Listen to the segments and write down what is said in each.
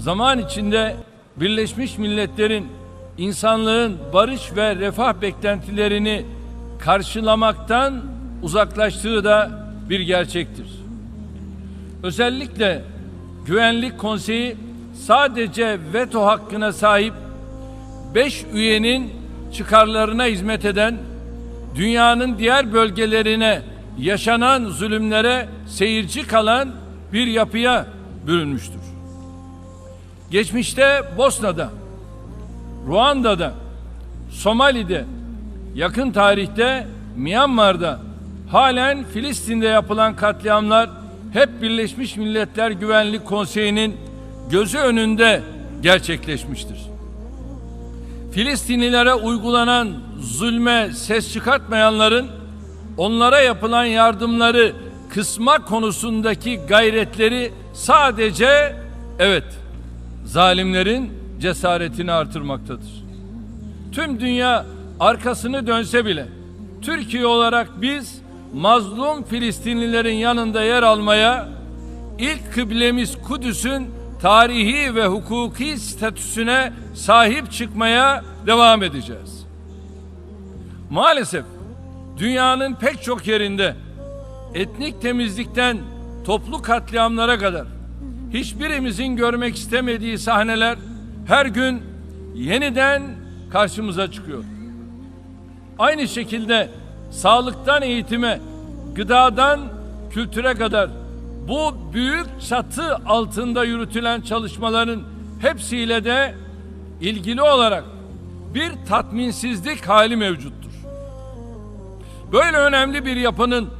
zaman içinde Birleşmiş Milletler'in insanlığın barış ve refah beklentilerini karşılamaktan uzaklaştığı da bir gerçektir. Özellikle Güvenlik Konseyi sadece veto hakkına sahip 5 üyenin çıkarlarına hizmet eden dünyanın diğer bölgelerine yaşanan zulümlere seyirci kalan bir yapıya bürünmüştür. Geçmişte Bosna'da, Ruanda'da, Somali'de, yakın tarihte Myanmar'da, halen Filistin'de yapılan katliamlar hep Birleşmiş Milletler Güvenlik Konseyi'nin gözü önünde gerçekleşmiştir. Filistinlilere uygulanan zulme ses çıkartmayanların onlara yapılan yardımları kısma konusundaki gayretleri sadece evet zalimlerin cesaretini artırmaktadır. Tüm dünya arkasını dönse bile Türkiye olarak biz mazlum Filistinlilerin yanında yer almaya ilk kıblemiz Kudüs'ün tarihi ve hukuki statüsüne sahip çıkmaya devam edeceğiz. Maalesef dünyanın pek çok yerinde etnik temizlikten toplu katliamlara kadar hiçbirimizin görmek istemediği sahneler her gün yeniden karşımıza çıkıyor. Aynı şekilde sağlıktan eğitime, gıdadan kültüre kadar bu büyük çatı altında yürütülen çalışmaların hepsiyle de ilgili olarak bir tatminsizlik hali mevcuttur. Böyle önemli bir yapının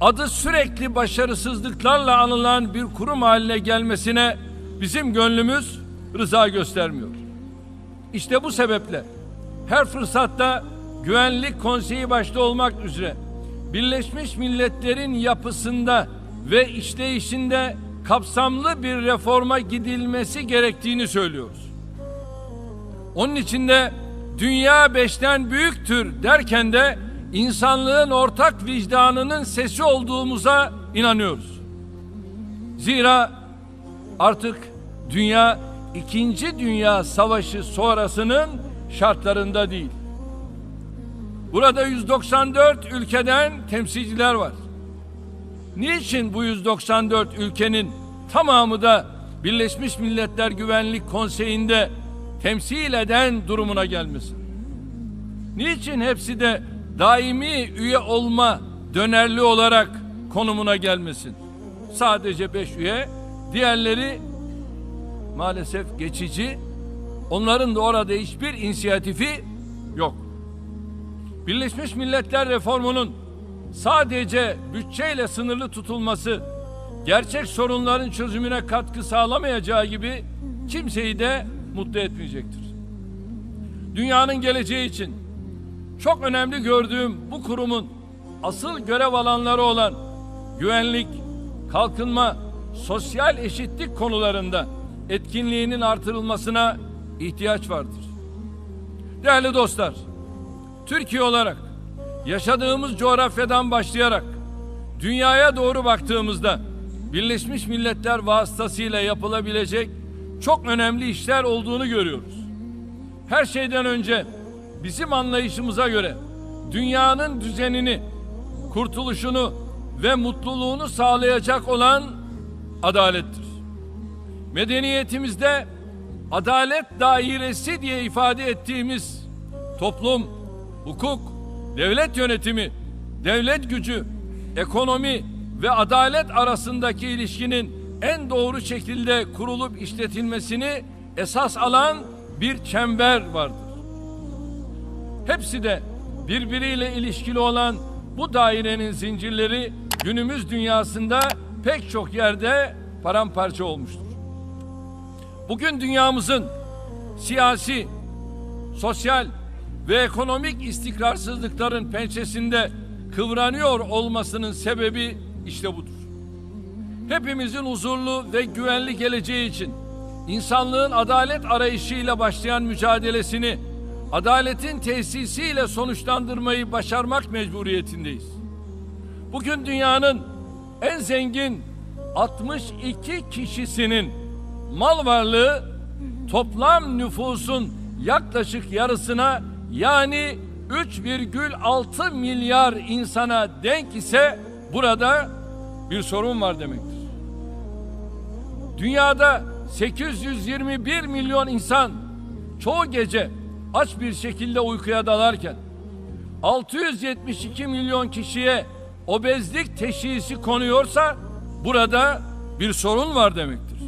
adı sürekli başarısızlıklarla anılan bir kurum haline gelmesine bizim gönlümüz rıza göstermiyor. İşte bu sebeple her fırsatta Güvenlik Konseyi başta olmak üzere Birleşmiş Milletler'in yapısında ve işleyişinde kapsamlı bir reforma gidilmesi gerektiğini söylüyoruz. Onun içinde dünya beşten büyüktür derken de insanlığın ortak vicdanının sesi olduğumuza inanıyoruz. Zira artık dünya ikinci dünya savaşı sonrasının şartlarında değil. Burada 194 ülkeden temsilciler var. Niçin bu 194 ülkenin tamamı da Birleşmiş Milletler Güvenlik Konseyi'nde temsil eden durumuna gelmesin? Niçin hepsi de daimi üye olma dönerli olarak konumuna gelmesin? Sadece beş üye, diğerleri maalesef geçici. Onların da orada hiçbir inisiyatifi yok. Birleşmiş Milletler reformunun sadece bütçeyle sınırlı tutulması gerçek sorunların çözümüne katkı sağlamayacağı gibi kimseyi de mutlu etmeyecektir. Dünyanın geleceği için çok önemli gördüğüm bu kurumun asıl görev alanları olan güvenlik, kalkınma, sosyal eşitlik konularında etkinliğinin artırılmasına ihtiyaç vardır. Değerli dostlar, Türkiye olarak yaşadığımız coğrafyadan başlayarak dünyaya doğru baktığımızda Birleşmiş Milletler vasıtasıyla yapılabilecek çok önemli işler olduğunu görüyoruz. Her şeyden önce bizim anlayışımıza göre dünyanın düzenini, kurtuluşunu ve mutluluğunu sağlayacak olan adalettir. Medeniyetimizde adalet dairesi diye ifade ettiğimiz toplum, hukuk, devlet yönetimi, devlet gücü, ekonomi ve adalet arasındaki ilişkinin en doğru şekilde kurulup işletilmesini esas alan bir çember vardır. Hepsi de birbiriyle ilişkili olan bu dairenin zincirleri günümüz dünyasında pek çok yerde paramparça olmuştur. Bugün dünyamızın siyasi, sosyal ve ekonomik istikrarsızlıkların pençesinde kıvranıyor olmasının sebebi işte budur. Hepimizin huzurlu ve güvenli geleceği için insanlığın adalet arayışıyla başlayan mücadelesini adaletin tesisiyle sonuçlandırmayı başarmak mecburiyetindeyiz. Bugün dünyanın en zengin 62 kişisinin mal varlığı toplam nüfusun yaklaşık yarısına yani 3,6 milyar insana denk ise burada bir sorun var demektir. Dünyada 821 milyon insan çoğu gece aç bir şekilde uykuya dalarken 672 milyon kişiye obezlik teşhisi konuyorsa burada bir sorun var demektir.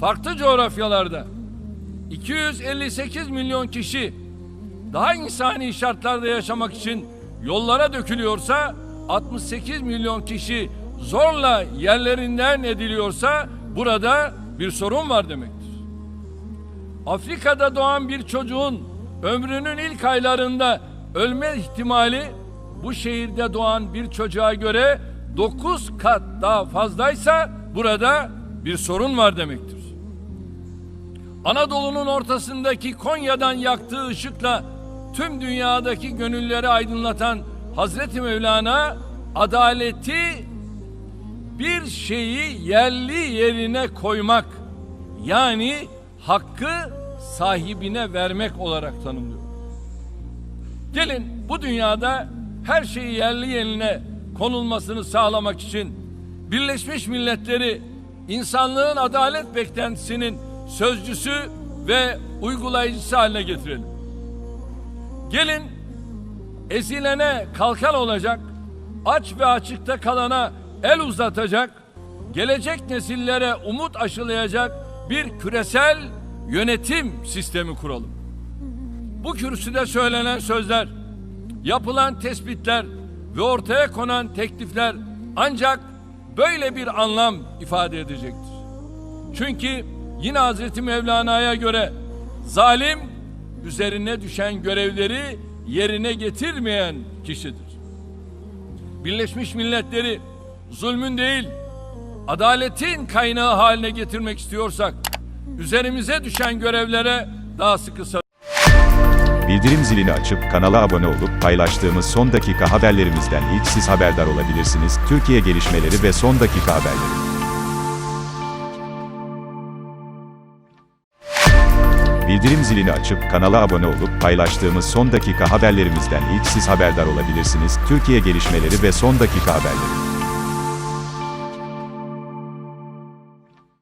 Farklı coğrafyalarda 258 milyon kişi daha insani şartlarda yaşamak için yollara dökülüyorsa 68 milyon kişi zorla yerlerinden ediliyorsa burada bir sorun var demektir. Afrika'da doğan bir çocuğun ömrünün ilk aylarında ölme ihtimali bu şehirde doğan bir çocuğa göre 9 kat daha fazlaysa burada bir sorun var demektir. Anadolu'nun ortasındaki Konya'dan yaktığı ışıkla tüm dünyadaki gönülleri aydınlatan Hazreti Mevlana adaleti bir şeyi yerli yerine koymak yani hakkı sahibine vermek olarak tanımlıyor. Gelin bu dünyada her şeyi yerli yerine konulmasını sağlamak için Birleşmiş Milletleri insanlığın adalet beklentisinin sözcüsü ve uygulayıcısı haline getirelim. Gelin ezilene kalkan olacak, aç ve açıkta kalana el uzatacak, gelecek nesillere umut aşılayacak bir küresel yönetim sistemi kuralım. Bu kürsüde söylenen sözler, yapılan tespitler ve ortaya konan teklifler ancak böyle bir anlam ifade edecektir. Çünkü yine Hazreti Mevlana'ya göre zalim üzerine düşen görevleri yerine getirmeyen kişidir. Birleşmiş Milletleri zulmün değil, adaletin kaynağı haline getirmek istiyorsak üzerimize düşen görevlere daha sıkı sarılmalıyız. Bildirim zilini açıp kanala abone olup paylaştığımız son dakika haberlerimizden ilk siz haberdar olabilirsiniz. Türkiye gelişmeleri ve son dakika haberleri. Bildirim zilini açıp kanala abone olup paylaştığımız son dakika haberlerimizden ilk siz haberdar olabilirsiniz. Türkiye gelişmeleri ve son dakika haberleri.